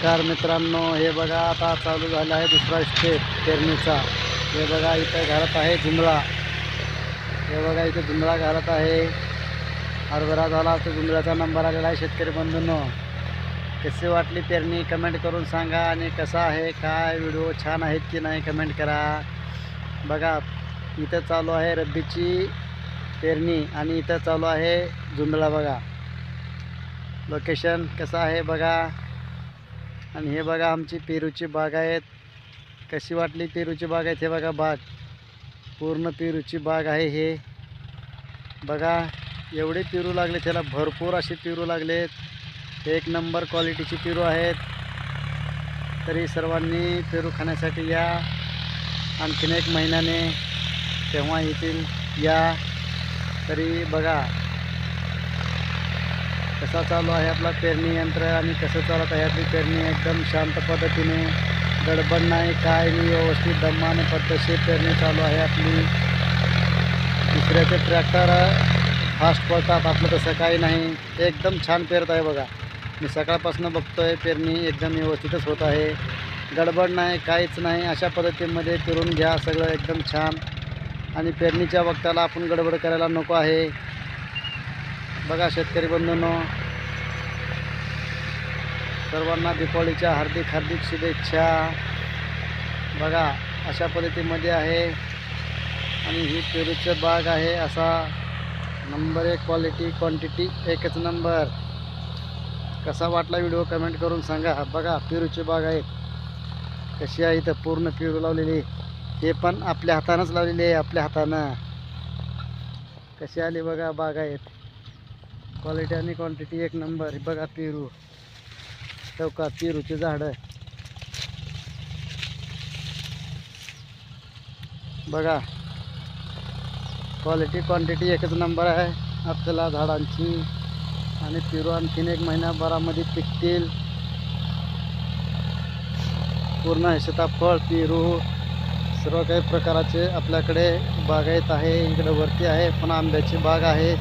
नमस्कार मित्रांनो हे बघा आता चालू झाला आहे दुसरा स्टेप पेरणीचा. हे बघा इथं घालत आहे जुमळा हे बघा इथं जुमळा घालत आहे. हरभरा झाला तर जुमळ्याचा नंबर आलेला आहे शेतकरी बंधूंनो. कशी वाटली पेरणी? कमेंट करून सांगा आणि कसा आहे? काय व्हिडिओ छान आहेत की नाही कमेंट करा. बघा इथं चालू आहे रब्बीची पेरणी आणि इथं चालू आहे जुमळा बघा. लोकेशन कसं आहे बघा. आणि हे बघा आमची पेरूची बाग आहेत. कशी वाटली पेरूची बाग आहेत हे बघा बाग. पूर्ण पेरूची बाग आहे हे. बघा एवढे पेरू लागले त्याला भरपूर असे पेरू लागलेत. एक नंबर क्वालिटीची पेरू आहेत. तरी सर्वांनी पेरू खाण्यासाठी या. आणखीन एक महिन्याने तेव्हा येथील या. तरी बघा कसा चालू आहे आपला पेरणी यंत्र आणि कसं चालत आहे आपली पेरणी? एकदम शांत पद्धतीने. गडबड नाही काय नाही व्यवस्थित दमाने पद्धतशीर पेरणी चालू आहे आपली. दुसऱ्याचे ट्रॅक्टर फास्ट पळतात आपलं तसं काही नाही. एकदम छान पेरत आहे बघा. मी सकाळपासून बघतो आहे पेरणी एकदम व्यवस्थितच होत आहे. गडबड नाही काहीच नाही अशा पद्धतीमध्ये पेरून घ्या सगळं एकदम छान. आणि पेरणीच्या वक्ताला आपण गडबड करायला नको आहे. बघा शेतकरी बंधूंनो. सर्वांना दीपावलीच्या हार्दिक हार्दिक शुभेच्छा. बघा अशा पद्धतीमध्ये आहे. आणि ही पेरूचं बाग आहे असा नंबर एक क्वालिटी क्वांटिटी एकच नंबर. कसा वाटला व्हिडिओ कमेंट करून सांगा. बघा पेरूची बाग आहे. कशी आहे इथं पूर्ण पेरू लावलेली. हे पण आपल्या हातानंच लावलेली आहे आपल्या हातानं. कशी आली बघा बाग आहेत क्वालिटी आणि क्वांटिटी एक नंबर बघा पेरू. चौका पेरूचे झाडं बघा. क्वालिटी क्वांटिटी एकच नंबर आहे. आपल्याला झाडांची आणि पेरू आणखीन एक महिन्याभरामध्ये पिकतील. पूर्ण सीताफळ पेरू. सर्व काही प्रकाराचे आपल्याकडे बागायत आहे. इकडं वरती आहे पण आंब्याची बाग आहे.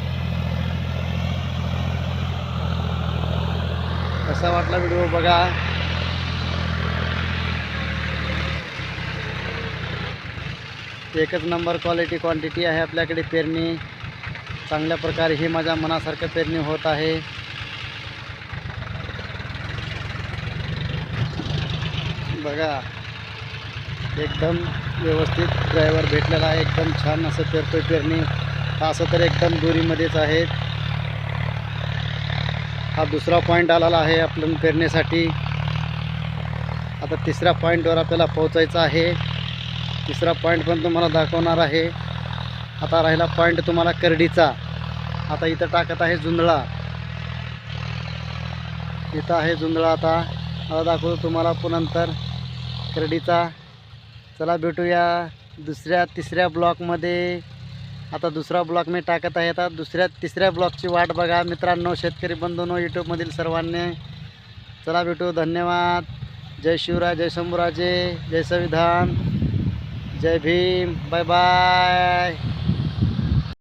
कसा वाटला व्हिडिओ बघा. एकच नंबर क्वालिटी क्वांटिटी आहे आपल्याकडे पेरणी. चांगल्या प्रकारे ही माझ्या मनासारखं पेरणी होत आहे. बघा एकदम व्यवस्थित ड्रायव्हर भेटलेला आहे एकदम छान असं पेरतोय पेरणी. असं तर एकदम दोरीमध्येच आहेत. हा दुसरा पॉईंट आलेला आहे आपण पेरण्यासाठी. आता तिसऱ्या पॉईंटवर आपल्याला पोहोचायचं आहे. तिसरा पॉईंट पण तुम्हाला दाखवणार आहे. आता राहिला पॉईंट तुम्हाला करडीचा. आता इथं टाकत आहे जुंधळा. इथं आहे जुंधळा आता. आता दाखवतो तुम्हाला पुन्हा नंतर करडीचा. चला भेटूया दुसऱ्या तिसऱ्या ब्लॉकमध्ये आता दुसरा ब्लॉक मी टाकत आहे. आता दुसऱ्या तिसऱ्या ब्लॉकची वाट बघा. मित्रांनो शेतकरी बंधूंनो यूट्यूबमधील सर्वांनी चला भेटू. धन्यवाद. जय शिवराय जय शंभूराजे जय संविधान. जय भीम. Bye bye